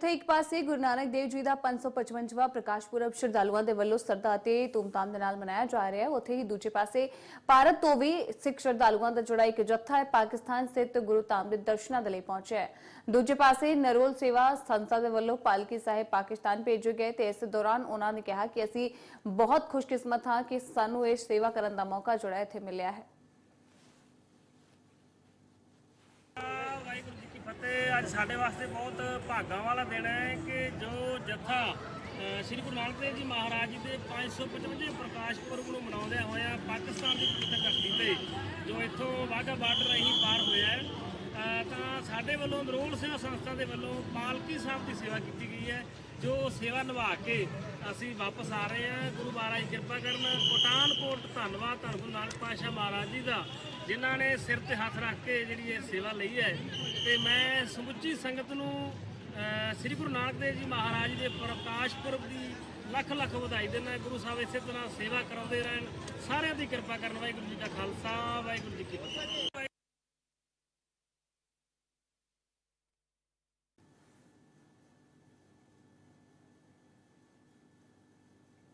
ਜਿੱਥੇ ਇੱਕ ਪਾਸੇ ਗੁਰੂ ਨਾਨਕ ਦੇਵ ਜੀ ਦਾ 555ਵਾਂ ਪ੍ਰਕਾਸ਼ ਪੁਰਬ ਸ਼ਰਧਾਲੂਆਂ ਦੇ ਵੱਲੋਂ ਸਰਦਾ ਅਤੇ ਧੂਮਧਾਮ ਦੇ ਨਾਲ ਮਨਾਇਆ ਜਾ ਰਿਹਾ ਹੈ। ਉੱਥੇ ਹੀ ਦੂਜੇ ਪਾਸੇ ਭਾਰਤ ਤੋਂ ਵੀ ਸਿੱਖ ਸ਼ਰਧਾਲੂਆਂ ਦਾ ਜਿਹੜਾ ਇੱਕ ਜੱਥਾ ਹੈ, ਪਾਕਿਸਤਾਨ ਸਥਿਤ ਗੁਰੂ ਧਾਮ ਦੇ ਦਰਸ਼ਨਾਂ ਦੇ ਲਈ ਪਹੁੰਚਿਆ ਹੈ। ਦੂਜੇ ਪਾਸੇ ਨਰੋਲ ਸੇਵਾ ਸੰਸਥਾ ਦੇ ਵੱਲੋਂ ਪਾਲਕੀ ਸਾਹਿਬ ਪਾਕਿਸਤਾਨ ਭੇਜੇ ਗਏ ਤੇ ਇਸ ਦੌਰਾਨ ਉਹਨਾਂ ਨੇ ਕਿਹਾ ਕਿ ਅਸੀਂ ਬਹੁਤ ਖੁਸ਼ਕਿਸਮਤ ਹਾਂ ਕਿ ਸਾਨੂੰ ਇਹ ਸੇਵਾ ਕਰਨ ਦਾ ਮੌਕਾ ਜਿਹੜਾ ਇੱਥੇ ਮਿਲਿਆ ਹੈ ਵਾਹਿਗੁਰੂ ਜੀ ਕੀ ਫਤਿਹ ਅੱਜ ਸਾਡੇ ਵਾਸਤੇ ਬਹੁਤ ਭਾਗਾਂ ਵਾਲਾ ਦਿਨ ਹੈ ਕਿ ਜੋ ਜਥਾ ਸ੍ਰੀ ਗੁਰੂ ਨਾਨਕ ਦੇਵ ਜੀ ਮਹਾਰਾਜ ਜੀ ਦੇ 555 ਪ੍ਰਕਾਸ਼ ਪੁਰਬ ਨੂੰ ਮਨਾਉਂਦਿਆਂ ਹੋਇਆਂ ਪਾਕਿਸਤਾਨ ਦੀ ਪਵਿੱਤਰ ਧਰਤੀ ਤੇ ਜੋ ਇੱਥੋਂ ਵਾਹਗਾ ਬਾਰਡਰ ਰਾਹੀਂ ਪਾਰ ਹੋਇਆ ਤਾਂ ਸਾਡੇ ਵੱਲੋਂ ਨਰੋਲ ਸਿੰਘ ਸੰਸਥਾ ਦੇ ਵੱਲੋਂ ਪਾਲਕੀ ਸਾਹਿਬ ਦੀ ਸੇਵਾ ਕੀਤੀ ਗਈ ਹੈ। ਜੋ ਸੇਵਾ ਨਿਭਾ ਕੇ ਅਸੀਂ ਵਾਪਸ ਆ ਰਹੇ ਹਾਂ। ਗੁਰੂ ਮਹਾਰਾਜ ਕਿਰਪਾ ਕਰਨ। ਕੋਟਾਨਕੋਟ ਧੰਨਵਾਦ ਧੰਨ ਗੁਰੂ ਨਾਨਕ ਪਾਤਸ਼ਾਹ ਮਹਾਰਾਜ ਜੀ ਦਾ, ਜਿਨ੍ਹਾਂ ਨੇ ਸਿਰ ਤੇ ਹੱਥ ਰੱਖ ਕੇ ਜਿਹੜੀ ਇਹ ਸੇਵਾ ਲਈ ਹੈ। ਤੇ ਮੈਂ ਸਮੁੱਚੀ ਸੰਗਤ ਨੂੰ ਸ੍ਰੀ ਗੁਰੂ ਨਾਨਕ ਦੇਵ ਜੀ ਮਹਾਰਾਜ ਦੇ ਪ੍ਰਕਾਸ਼ ਪੁਰਬ ਦੀ ਲੱਖ ਲੱਖ ਵਧਾਈ ਦਿੰਦਾ ਗੁਰੂ ਸਾਹਿਬ ਇਸੇ ਤਰ੍ਹਾਂ ਸੇਵਾ ਕਰਾਉਂਦੇ ਰਹਿਣ। ਸਾਰਿਆਂ ਦੀ ਕਿਰਪਾ ਕਰਨ। ਵਾਹਿਗੁਰੂ ਜੀ ਦਾ ਖਾਲਸਾ, ਵਾਹਿਗੁਰੂ ਜੀ ਕੀ ਫਤਿਹ।